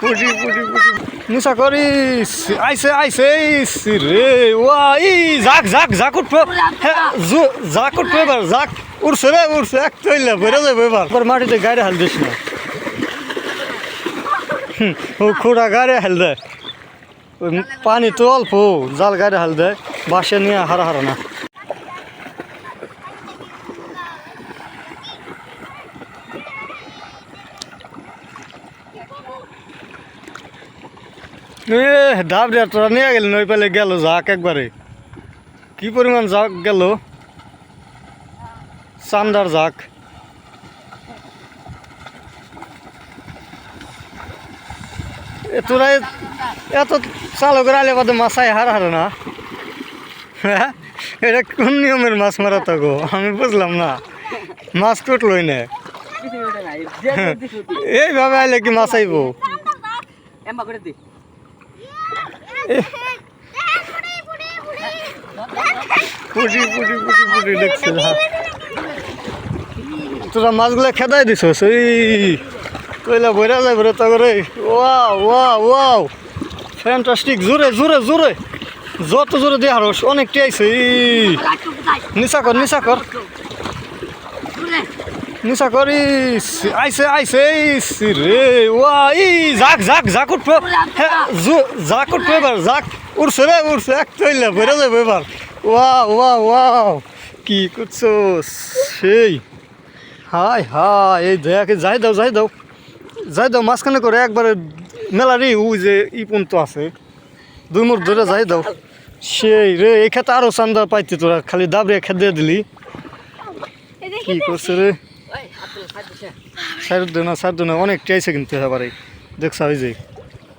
পুটি পুটি পুটি নিশা করিস। আইসে আইসে ইস রে, ওয়া, ই জাক জাক জাক উঠবো। জাক উঠবো এবার জাক উঠছে রে উঠছে এক তৈলে বেরো যাবে এবার। এবার মাটিতে গাড়ি হাল দিস না। ও খুঁড়া গাড়ি হাল দেয়। পানি তো অল্প, জাল গাড়ি হাল দেয়। বাসে নিয়ে হারা হারা না। এ ডাব রে তোরা নিয়ে গেল নই পেলে গেল, যাক একবারে। কি পরিমাণ যাক গেল? চান্দার যাক। তোরা এত চালু করে আলে বাদে মাছাই হার হারে না? হ্যাঁ? এটা কোন নিয়মের মাছ মারা গো? আমি বুঝলাম না। মাছ টুটলই না। এইভাবে আইলে কি মাছ আইব পুটি পুটি পুটি পুটি দেখছে তোরা মাছগুলো খেদাই দিছ সেই কইলা বইরা যায় বরে তো করে। ওয়াও ওয়াও ফ্যান্টাস্টিক জোরে জোরে জোরে। যত জোরে দিয়ে হারস অনেকটি আইছে। নিশা কর নিশা কর। নিশা করিস আইসে আইসে ইস রে ওয়া ই জাক জাক জাক উঠবো জাক উঠবো এবার জাক উঠছে রে উঠছে এক তৈলে বেরো যাবে এবার। ওয়া ওয়া ওয়াও কি করছ সেই হাই হাই এই দয়াকে যাই দাও যাই দাও যাই দাও মাঝখানে করে একবারে মেলারি ও যে ই পর্যন্ত আছে। দুই মুখ ধরে যাই দাও। সেই রে এই খেতে আরও চান্দা পাইতি তোরা খালি দাবড়িয়ে খেতে দিলি। কি করছে রে? সাইড না সাইড না অনেক চাইছে কিন্তু এবারে দেখছা ওই যে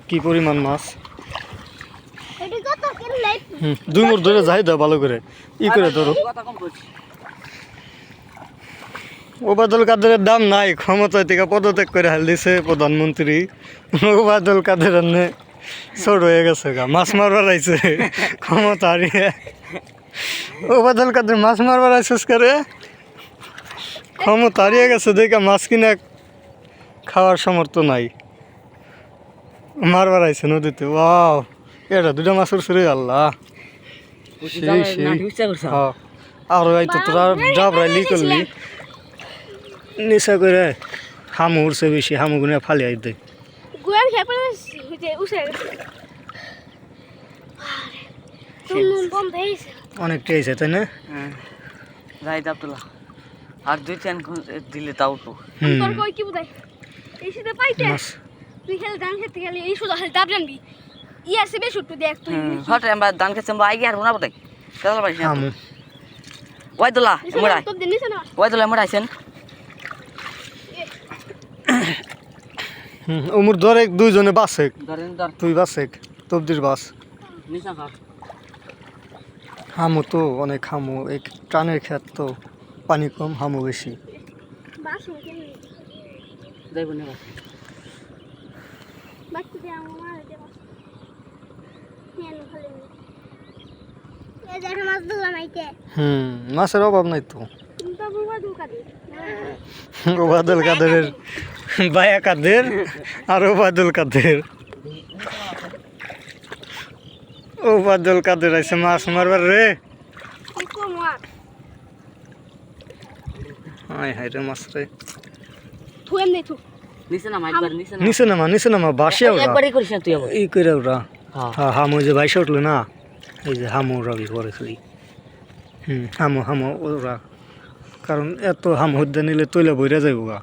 কি পরিমাণ মাছ? দুই মুখ ধরে যাই দাও ভালো করে। ই করে ধরো। ওবায়দুল কাদেরের দাম নাই ক্ষমতা থেকে পদত্যাগ করে হাল দিছে প্রধানমন্ত্রী। ওবায়দুল কাদের ছোট হয়ে গেছে গা মাছ মারবার আইছে ক্ষমতা হারিয়ে। ওবায়দুল কাদের মাছ মারবার আইসিস করে ক্ষমতা হারিয়ে গেছে দেখে মাছ কিনে খাওয়ার সামর্থ্য নাই। মারবার আইছে নদীতে ওয়াও এটা দুটা মাছ উঠছে রে আল্লাহ সেই সেই। আর এই তো তোরা ডাবরাইলি করলি। নিশা করে হামু উড়ছে বেশি হামু গুনে ফালি আই দে গুয়ার খেয়ে পড়ে হইতে উঠে গেছে। তুমি বন্ধ হয়েছে অনেক টেয়েছে তাই না? হ্যাঁ আব্দুল্লাহ। আর দুই চান দিলে তাও তো। তোর কই কি বুঝাই এই সাথে পাইতে? তুই খেলে ধান খেতে গেলে এই শুধু খালি দাব জানবি উঠতে দেখ তুই। হট দান খেতে এম্বা আইগে আর হুনা বটাই চল ভাই না? ওয়াইদুল্লাহ এমড়া আইছেন। হুম ওমর ধরে দুইজনে বাসে ধরেন ধর। তুই বাসে তবদির বাস। হামু তো অনেক হামু এক টানের ক্ষেত তো। পানি কম হামু বেশি। হুম মাছের অভাব নাই তো। ওবায়দুল কাদেরের বায়া কাদের আর ওবায়দুল কাদের। ওবায়দুল কাদের আছে মাছ মারবার রে কি কম আর হাই হাই রে মাছ রে থুয়েম নেই থু। নিচে না মাইবার নিচে না নিচে নামা নিচে নামা বাসে ওরা। একবারই করিস না তুই আবার। এই করে ওরা। হ্যাঁ। হ্যাঁ হামু যে বাইসে উঠল না এই যে হামু রবি পরে খালি। হুম হামু হামু ওরা। কারণ এত হাম হদ্দা নিলে তৈলা বইরা যাইব গা।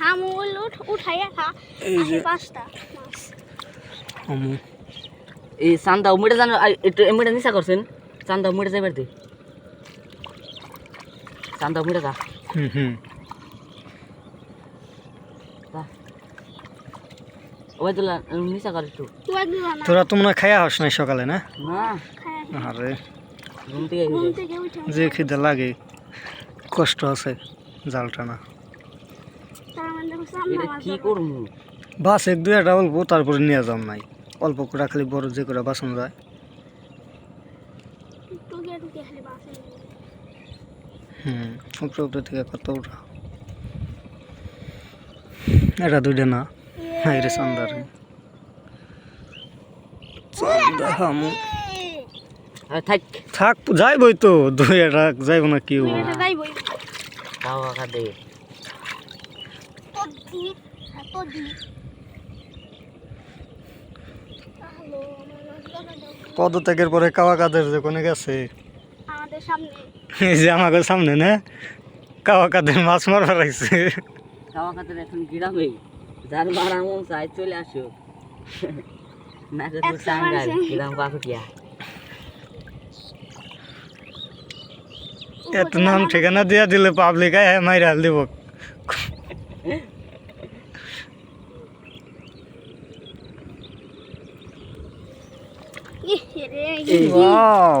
হাম উঠাইয়া খা এই পাঁচটা হামু। এই চান্দা উমিটা জানো একটু এমিটা নিশা করছেন। চান্দা উমিটা যাইবার দে। চান্দা উমিটা যা। হুম হুম। তোরা তো মনে হয় খাইয়া হস নাই সকালে না? না। খায় আরে ঘুম থেকে ঘুম থেকে উঠে যে খিদে লাগে কষ্ট আছে জাল টানা মানে বাস এক দুই একটা অল্প তারপরে নিয়ে যাম নাই। অল্প করে খালি বড় যে করে বাসন যায়। হুম। উপরে উপরে থেকে কত উঠা এটা দুইটা না। হ্যাঁ রে চান্দা রে চান্দা হামু। আর থাক। থাক যাইবই তো। দুই এটা যাইব না কি পদত্যাগের পরে কাওয়া কাদের যে কোনে গেছে এই যে আমাকে সামনে না? কাওয়া কাদের মাছ মারবার আইছে খাওয়া খাতে এখন গ্রামে। যার মারা মন চাই চলে আসো না তো মানুষে। গ্রাম এত নাম ঠিকানা দিয়া দিলে পাবলিক আয় মাইরা হাল দিব। ইহ রে এই ওয়াও।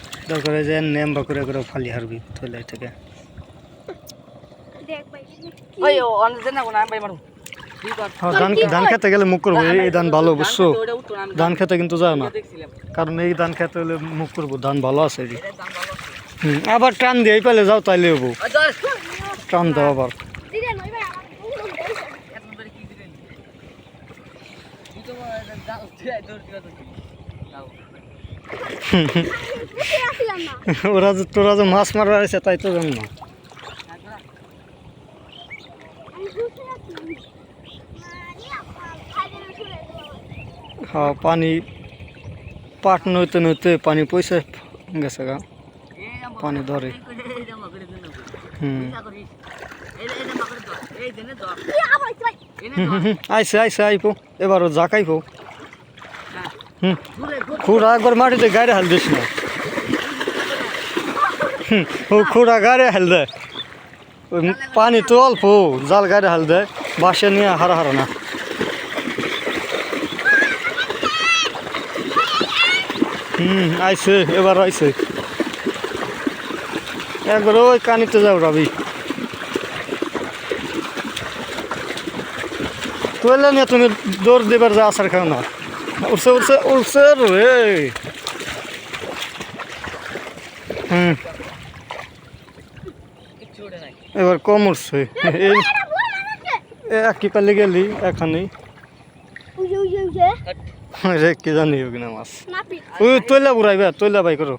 দরকার যে নেম্বা করে করে ফালি হারবি তুলে থেকে কর হ্যাঁ ধান ধান খেতে গেলে মুখ করব এই- ধান ভালো বুঝছ ধান খেতে কিন্তু যায় না। দেখছিলাম কারণ এই ধান খেতে হলে মুখ করব ধান ভালো আছে হুম আবার টান দিয়ে এই পেলে যাও তাইলে হব। টান দাও আবার। কি? ওরা যে তোরা যে মাছ মারবার আছে তাই তো জানি না। হ্যাঁ পানি পাট নইতে নইতে পানি পয়সা গেছে গা। পানি ধরে। হুম। আইসে আইসে আইপো এবারও জাকাইপো হুম। খুঁড়া একবার মাটিতে গাড়ি হাল দিস না। ও খুঁড়া গাড়ি হাল দেয় ওই পানি তো অল্প, জাল গাড়ি হাল দেয় বাসে নিয়ে হারা হারা না। হুম আইসে এবার আইসে একবার ওই কানিতে যাও রবি। তুইলে নিয়ে তুমি দৌড় দিবার যা আসার খাও না। উঠছে উঠছে উঠছে রে। হুম। এবার কম উঠছে এই কি পালি গেলি এখানেই রে কি জানি কিনা মাছ। না পি ওই তৈলা বুড়াইবা তৈলা বাই করো।